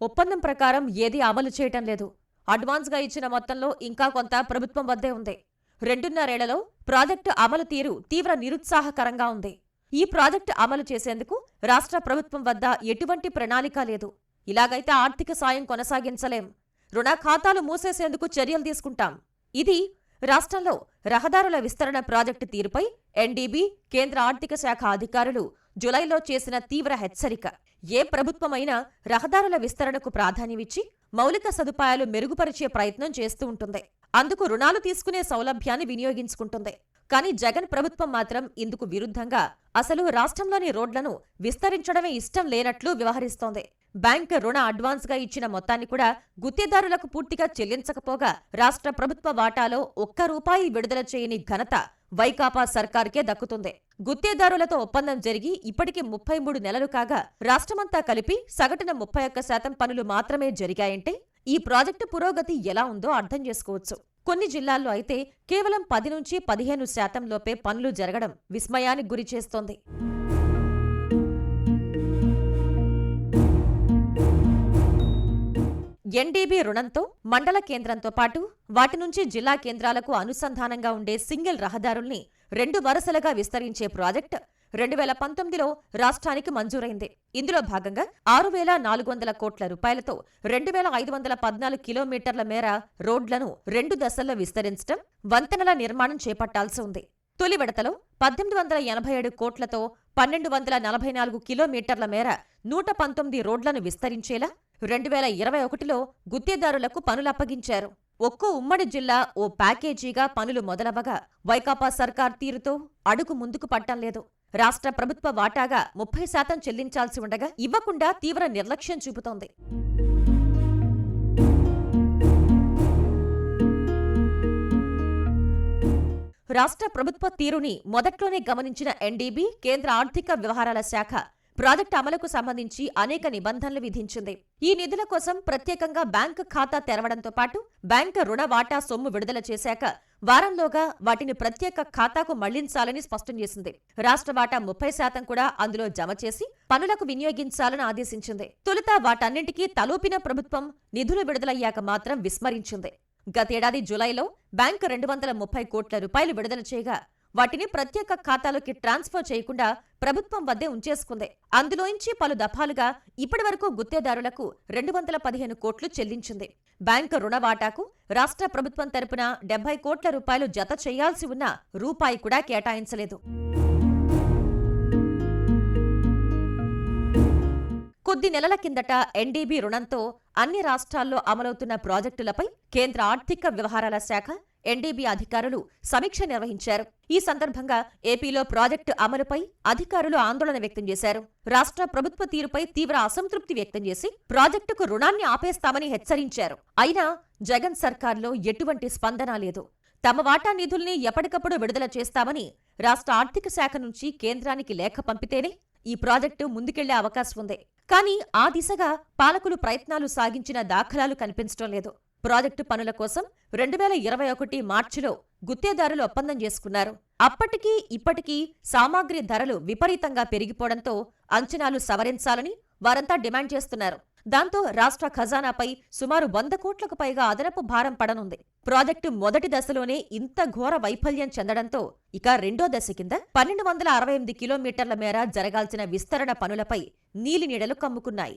ఒప్పందం ప్రకారం ఏదీ అమలు చేయటం లేదు. అడ్వాన్స్గా ఇచ్చిన మొత్తంలో ఇంకా కొంత ప్రభుత్వం వద్దే ఉంది. రెండున్నరేళ్ళలో ప్రాజెక్టు అమలు తీరు తీవ్ర నిరుత్సాహకరంగా ఉంది. ఈ ప్రాజెక్టు అమలు చేసేందుకు రాష్ట్ర ప్రభుత్వం వద్ద ఎటువంటి ప్రణాళిక లేదు. ఇలాగైతే ఆర్థిక సాయం కొనసాగించలేం. రుణ ఖాతాలు మూసేసేందుకు చర్యలు తీసుకుంటాం. ఇది రాష్ట్రంలో రహదారుల విస్తరణ ప్రాజెక్టు తీరుపై ఎన్డీబీ కేంద్ర ఆర్థిక శాఖ అధికారులు జులైలో చేసిన తీవ్ర హెచ్చరిక. ఏ ప్రభుత్వమైనా రహదారుల విస్తరణకు ప్రాధాన్యమిచ్చి మౌలిక సదుపాయాలు మెరుగుపరిచే ప్రయత్నం చేస్తూ ఉంటుంది. అందుకు రుణాలు తీసుకునే సౌలభ్యాన్ని వినియోగించుకుంటుంది. కానీ జగన్ ప్రభుత్వం మాత్రం ఇందుకు విరుద్ధంగా అసలు రాష్ట్రంలోని రోడ్లను విస్తరించడమే ఇష్టం లేనట్లు వ్యవహరిస్తోంది. బ్యాంక్ రుణ అడ్వాన్స్గా ఇచ్చిన మొత్తాన్ని కూడా గుత్తేదారులకు పూర్తిగా చెల్లించకపోగా రాష్ట్ర ప్రభుత్వ వాటాలో ఒక్క రూపాయి విడుదల చేయని ఘనత వైకాపా సర్కార్కే దక్కుతుంది. గుత్తేదారులతో ఒప్పందం జరిగి ఇప్పటికి ముప్పై మూడు నెలలు కాగా రాష్ట్రమంతా కలిపి సగటున ముప్పై ఒక్క శాతం పనులు మాత్రమే జరిగాయంటే ఈ ప్రాజెక్టు పురోగతి ఎలా ఉందో అర్థం చేసుకోవచ్చు. కొన్ని జిల్లాల్లో అయితే కేవలం పది నుంచి పదిహేను శాతం లోపే పనులు జరగడం విస్మయానికి గురిచేస్తోంది ఎన్డీబీ రుణంతో మండల కేంద్రంతో పాటు వాటి నుంచి జిల్లా కేంద్రాలకు అనుసంధానంగా ఉండే సింగిల్ రహదారుల్ని రెండు వరుసలుగా విస్తరించే ప్రాజెక్ట్ రెండు వేల పంతొమ్మిదిలో రాష్ట్రానికి మంజూరైంది. ఇందులో భాగంగా ఆరు వేల నాలుగు వందల కోట్ల రూపాయలతో రెండు వేల ఐదు వందల పద్నాలుగు కిలోమీటర్ల మేర రోడ్లను రెండు దశల్లో విస్తరించడం వంతెనల నిర్మాణం చేపట్టాల్సి ఉంది. తొలి విడతలో పద్దెనిమిది వందల ఎనభై ఏడు కోట్లతో పన్నెండు వందల నలభై నాలుగు కిలోమీటర్ల మేర నూట పంతొమ్మిది రోడ్లను విస్తరించేలా రెండు వేల ఇరవై ఒకటిలో గుత్తేదారులకు పనులప్పగించారు. ఒక్కో ఉమ్మడి జిల్లా ఓ ప్యాకేజీగా పనులు మొదలవగా వైకాపా సర్కార్ తీరుతో అడుగు ముందుకు పట్టం లేదు. రాష్ట్ర ప్రభుత్వ వాటాగా ముప్పై శాతం చెల్లించాల్సి ఉండగా ఇవ్వకుండా తీవ్ర నిర్లక్ష్యం చూపుతోంది. రాష్ట్ర ప్రభుత్వ తీరుని మొదట్లోనే గమనించిన ఎన్డీబీ కేంద్ర ఆర్థిక వ్యవహారాల శాఖ ప్రాజెక్టు అమలుకు సంబంధించి అనేక నిబంధనలు విధించింది. ఈ నిధుల కోసం ప్రత్యేకంగా బ్యాంకు ఖాతా తెరవడంతో పాటు బ్యాంకు రుణ వాటా సొమ్ము విడుదల చేశాక వారంలోగా వాటిని ప్రత్యేక ఖాతాకు మళ్ళించాలని స్పష్టం చేసింది. రాష్ట్ర వాటా ముప్పై శాతం కూడా అందులో జమ చేసి పనులకు వినియోగించాలని ఆదేశించింది. తొలుత వాటన్నింటికీ తలూపిన ప్రభుత్వం నిధులు విడుదలయ్యాక మాత్రం విస్మరించింది. గతేడాది జులైలో బ్యాంకు రెండు వందల ముప్పై కోట్ల రూపాయలు విడుదల చేయగా వాటిని ప్రత్యేక ఖాతాలోకి ట్రాన్స్ఫర్ చేయకుండా ప్రభుత్వం వద్దే ఉంచేసుకుంది. అందులోంచి పలు దఫాలుగా ఇప్పటివరకు గుత్తేదారులకు రెండు వందల పదిహేను కోట్లు చెల్లించింది. బ్యాంకు రుణ వాటాకు రాష్ట్ర ప్రభుత్వం తరపున డెబ్బై కోట్ల రూపాయలు జత చేయాల్సి ఉన్న రూపాయి కూడా కేటాయించలేదు. కొద్ది నెలల కిందట ఎన్డీబీ రుణంతో అన్ని రాష్ట్రాల్లో అమలవుతున్న ప్రాజెక్టులపై కేంద్ర ఆర్థిక వ్యవహారాల శాఖ ఎన్డీబీ అధికారులు సమీక్ష నిర్వహించారు. ఈ సందర్భంగా ఏపీలో ప్రాజెక్టు అమలుపై అధికారులు ఆందోళన వ్యక్తం చేశారు. రాష్ట్ర ప్రభుత్వ తీరుపై తీవ్ర అసంతృప్తి వ్యక్తం చేసి ప్రాజెక్టుకు రుణాన్ని ఆపేస్తామని హెచ్చరించారు. అయినా జగన్ సర్కార్లో ఎటువంటి స్పందన లేదు. తమ వాటా నిధుల్ని ఎప్పటికప్పుడు విడుదల చేస్తామని రాష్ట్ర ఆర్థిక శాఖ నుంచి కేంద్రానికి లేఖ పంపితేనే ఈ ప్రాజెక్టు ముందుకెళ్ళే అవకాశం ఉంది. కానీ ఆ దిశగా పాలకులు ప్రయత్నాలు సాగించిన దాఖలాలు కనిపించడం లేదు. ప్రాజెక్టు పనుల కోసం రెండు వేల ఇరవై ఒకటి మార్చిలో గుత్తేదారులు ఒప్పందం చేసుకున్నారు. అప్పటికీ ఇప్పటికీ సామాగ్రి ధరలు విపరీతంగా పెరిగిపోవడంతో అంచనాలు సవరించాలని వారంతా డిమాండ్ చేస్తున్నారు. దాంతో రాష్ట్ర ఖజానాపై సుమారు వంద కోట్లకు పైగా అదనపు భారం పడనుంది. ప్రాజెక్టు మొదటి దశలోనే ఇంత ఘోర వైఫల్యం చెందడంతో ఇక రెండో దశ కింద పన్నెండు వందల అరవై ఎనిమిది కిలోమీటర్ల మేర జరగాల్సిన విస్తరణ పనులపై నీలినీడలు కమ్ముకున్నాయి.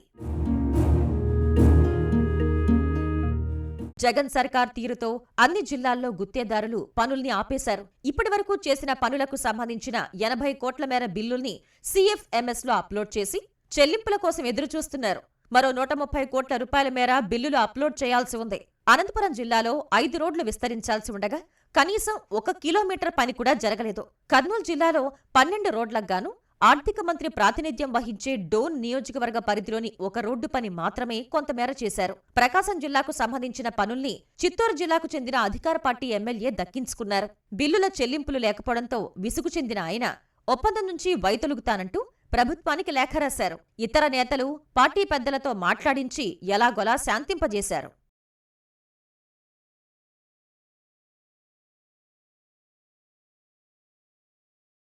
జగన్ సర్కార్ తీరుతో అన్ని జిల్లాల్లో గుత్తేదారులు పనుల్ని ఆపేశారు. ఇప్పటివరకు చేసిన పనులకు సంబంధించిన ఎనభై కోట్ల మేర బిల్లుల్ని సిఎఫ్ఎంఎస్లో అప్లోడ్ చేసి చెల్లింపుల కోసం ఎదురుచూస్తున్నారు. మరో నూట ముప్పై కోట్ల రూపాయల మేర బిల్లులు అప్లోడ్ చేయాల్సి ఉంది. అనంతపురం జిల్లాలో ఐదు రోడ్లు విస్తరించాల్సి ఉండగా కనీసం ఒక కిలోమీటర్ పని కూడా జరగలేదు. కర్నూలు జిల్లాలో పన్నెండు రోడ్లకు గాను ఆర్థిక మంత్రి ప్రాతినిధ్యం వహించే డోన్ నియోజకవర్గ పరిధిలోని ఒక రోడ్డు పని మాత్రమే కొంతమేర చేశారు. ప్రకాశం జిల్లాకు సంబంధించిన పనుల్ని చిత్తూరు జిల్లాకు చెందిన అధికార పార్టీ ఎమ్మెల్యే దక్కించుకున్నారు. బిల్లుల చెల్లింపులు లేకపోవడంతో విసుగు చెందిన ఆయన ఒప్పందం నుంచి వైతొలుగుతానంటూ ప్రభుత్వానికి లేఖ రాశారు. ఇతర నేతలు పార్టీ పెద్దలతో మాట్లాడించి ఎలాగొలా శాంతింపజేశారు.